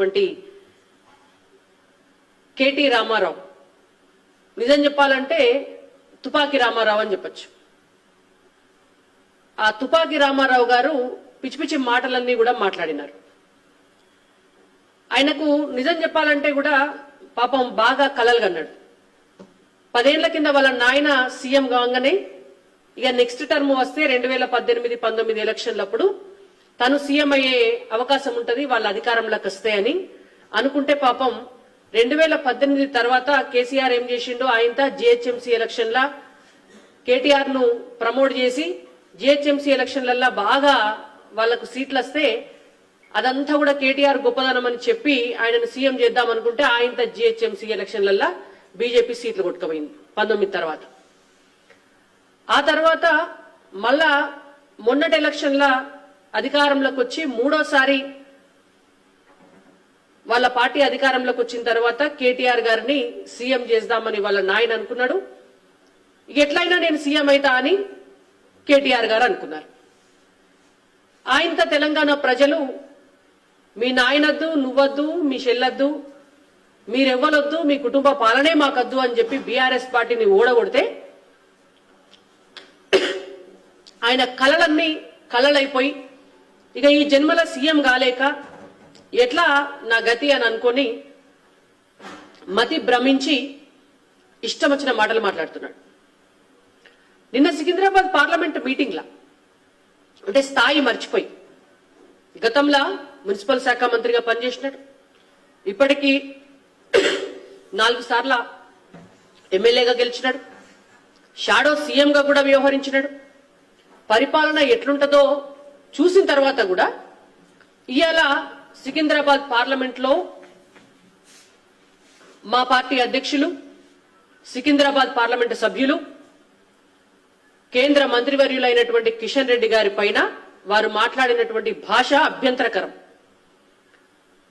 వంటి కేటీ రామారావు. నిజం చెప్పాలంటే తుపాకి రామారావు అని చెప్పొచ్చు. ఆ తుపాకి రామారావు గారు పిచ్చి పిచ్చి మాటలన్నీ కూడా మాట్లాడినారు. ఆయనకు నిజం చెప్పాలంటే కూడా పాపం బాగా కలలు కన్నాడు. పదేళ్ళ కింద వాళ్ళ నాయన సీఎం కాగానే ఇక నెక్స్ట్ టర్మ్ వస్తే రెండు వేల పద్దెనిమిది పంతొమ్మిది ఎలక్షన్లప్పుడు తను సీఎం అయ్యే అవకాశం ఉంటది వాళ్ళ అధికారంలోకి వస్తాయని అనుకుంటే పాపం రెండు వేల పద్దెనిమిది తర్వాత కేసీఆర్ ఏం చేసిండో ఆయనతో జిహెచ్ఎంసీ ఎలక్షన్ల కేటీఆర్ను ప్రమోట్ చేసి జిహెచ్ఎంసీ ఎలక్షన్లల్లా బాగా వాళ్ళకు సీట్లు వస్తే అదంతా కూడా కేటీఆర్ గొప్పదనం అని చెప్పి ఆయనను సీఎం చేద్దాం అనుకుంటే ఆయనతో జిహెచ్ఎంసీ ఎలక్షన్లల్లా బీజేపీ సీట్లు కొట్టుకుపోయింది పంతొమ్మిది తర్వాత. ఆ తర్వాత మళ్ళా మొన్నటి ఎలక్షన్ల అధికారంలోకి వచ్చి మూడోసారి వాళ్ళ పార్టీ అధికారంలోకి వచ్చిన తర్వాత కేటీఆర్ గారిని సీఎం చేద్దామని వాళ్ళ నాయన అనుకున్నాడు. ఎట్లయినా నేను సీఎం అవుతా అని కేటీఆర్ గారు అనుకున్నారు. ఆయనతో తెలంగాణ ప్రజలు మీ నాయనద్దు నువ్వద్దు మీ చెల్లొద్దు మీరెవ్వలొద్దు మీ కుటుంబ పాలనే మాకద్దు అని చెప్పి బీఆర్ఎస్ పార్టీని ఓడగొడితే ఆయన కలలన్నీ కలలైపోయి ఇక ఈ జన్మల సీఎం కాలేక ఎట్లా నా గతి అని అనుకొని మతి భ్రమించి ఇష్టం వచ్చిన మాటలు మాట్లాడుతున్నాడు. నిన్న సికింద్రాబాద్ పార్లమెంట్ మీటింగ్లా అంటే స్థాయి మర్చిపోయి గతంలో మున్సిపల్ శాఖ మంత్రిగా పనిచేసినాడు. ఇప్పటికీ నాలుగు సార్ల ఎమ్మెల్యేగా గెలిచినాడు. షాడో సీఎంగా కూడా వ్యవహరించినాడు. పరిపాలన ఎట్లుంటదో చూసిన తర్వాత కూడా ఇవాళ సికింద్రాబాద్ పార్లమెంట్లో మా పార్టీ అధ్యక్షులు సికింద్రాబాద్ పార్లమెంటు సభ్యులు కేంద్ర మంత్రివర్యులైనటువంటి కిషన్ రెడ్డి గారి పైన వారు మాట్లాడినటువంటి భాష అభ్యంతరకరం.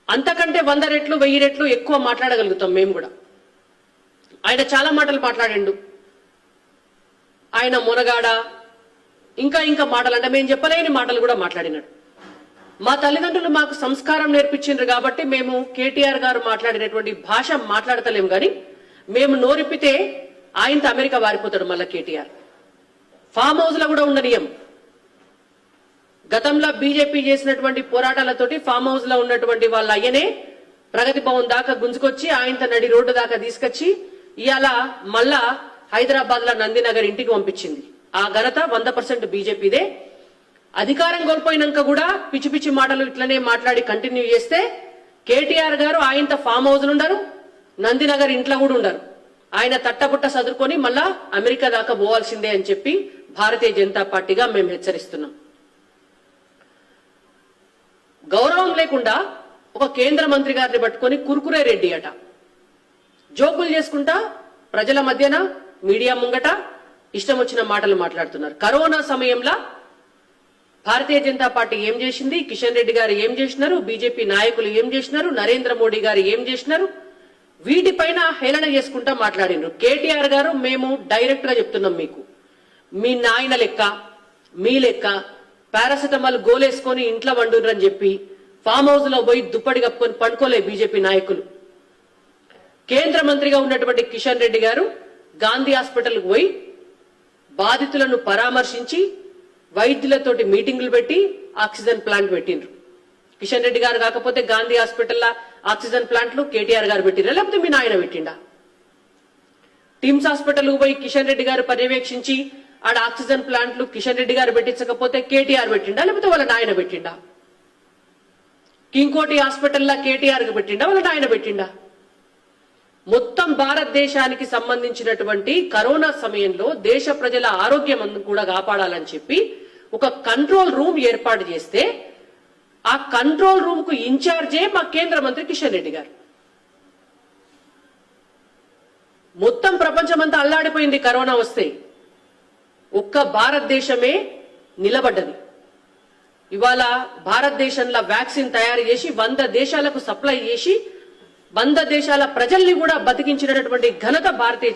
అంతకంటే వంద రెట్లు వెయ్యి రెట్లు ఎక్కువ మాట్లాడగలుగుతాం మేము కూడా. ఆయన చాలా మాటలు మాట్లాడిండు. ఆయన మునగాడ ఇంకా ఇంకా మాటలు అంటే మేము చెప్పలేని మాటలు కూడా మాట్లాడినాడు. మా తల్లిదండ్రులు మాకు సంస్కారం నేర్పించిండ్రు కాబట్టి మేము కేటీఆర్ గారు మాట్లాడినటువంటి భాష మాట్లాడతలేం కానీ మేము నోరిప్పితే ఆయనతో అమెరికా వారిపోతాడు మళ్ళా కేటీఆర్. ఫామ్ హౌస్లో కూడా ఉండనియం. గతంలో బీజేపీ చేసినటువంటి పోరాటాలతోటి ఫామ్ హౌస్లో ఉన్నటువంటి వాళ్ళ అయ్యనే ప్రగతి భవన్ దాకా గుంజుకొచ్చి ఆయనతో నడి రోడ్డు దాకా తీసుకొచ్చి ఇవాళ మళ్ళా హైదరాబాద్లో నందినగర్ ఇంటికి పంపించింది. ఆ ఘనత వంద పర్సెంట్ బీజేపీదే. అధికారం కోల్పోయినాక కూడా పిచ్చి పిచ్చి మాటలు ఇట్లనే మాట్లాడి కంటిన్యూ చేస్తే కేటీఆర్ గారు ఆయనతో ఫామ్ హౌస్ ఉండరు నందినగర్ ఇంట్లో కూడా ఉండరు. ఆయన తట్టబుట్ట సదురుకొని మళ్ళా అమెరికా దాకా పోవాల్సిందే అని చెప్పి భారతీయ జనతా పార్టీగా మేము హెచ్చరిస్తున్నాం. గౌరవం లేకుండా ఒక కేంద్ర మంత్రి గారిని పట్టుకొని కురుకురే రెడ్డి అట. జోకులు చేసుకుంటా ప్రజల మధ్యన మీడియా ముంగట ఇష్టం వచ్చిన మాటలు మాట్లాడుతున్నారు. కరోనా సమయంలో భారతీయ జనతా పార్టీ ఏం చేసింది? కిషన్ రెడ్డి గారు ఏం చేసినారు? బీజేపీ నాయకులు ఏం చేసినారు? నరేంద్ర మోడీ గారు ఏం చేసినారు? వీటిపైన హేళన చేసుకుంటా మాట్లాడిండ్రు కేటీఆర్ గారు మేము డైరెక్ట్గా చెప్తున్నాం మీకు. మీ నాయన లెక్క మీ లెక్క పారాసిటమాల్ గోలేసుకొని ఇంట్లో వండురని చెప్పి ఫామ్ హౌస్లో పోయి దుప్పటి కప్పుకొని పండుకోలే బీజేపీ నాయకులు. కేంద్ర మంత్రిగా ఉన్నటువంటి కిషన్ రెడ్డి గారు గాంధీ హాస్పిటల్కు పోయి బాధితులను పరామర్శించి వైద్యులతోటి మీటింగులు పెట్టి ఆక్సిజన్ ప్లాంట్ పెట్టిండ్రు. కిషన్ రెడ్డి గారు కాకపోతే గాంధీ హాస్పిటల్ ఆక్సిజన్ ప్లాంట్లు కేటీఆర్ గారు పెట్టిండ్రా? లేకపోతే మీ నాయన పెట్టిండా? టిమ్స్ హాస్పిటల్ పోయి కిషన్ రెడ్డి గారు పర్యవేక్షించి ఆడ ఆక్సిజన్ ప్లాంట్లు కిషన్ రెడ్డి గారు పెట్టించకపోతే కేటీఆర్ పెట్టిండా? లేకపోతే వాళ్ళ నాయన పెట్టిండా? కింకోటి హాస్పిటల్లో కేటీఆర్ పెట్టిండా? వాళ్ళ నాయన పెట్టిండా? మొత్తం భారతదేశానికి సంబంధించినటువంటి కరోనా సమయంలో దేశ ప్రజల ఆరోగ్యం కూడా కాపాడాలని చెప్పి ఒక కంట్రోల్ రూమ్ ఏర్పాటు చేస్తే ఆ కంట్రోల్ రూమ్కు ఇన్ఛార్జే మా కేంద్ర మంత్రి కిషన్ రెడ్డి గారు. మొత్తం ప్రపంచమంతా అల్లాడిపోయింది కరోనా వస్తే. ఒక్క భారతదేశమే నిలబడ్డది. ఇవాళ భారతదేశంలో వ్యాక్సిన్ తయారు చేసి వంద దేశాలకు సప్లై చేసి వంద దేశాల ప్రజల్ని కూడా బతికించినటువంటి ఘనత భారతీయ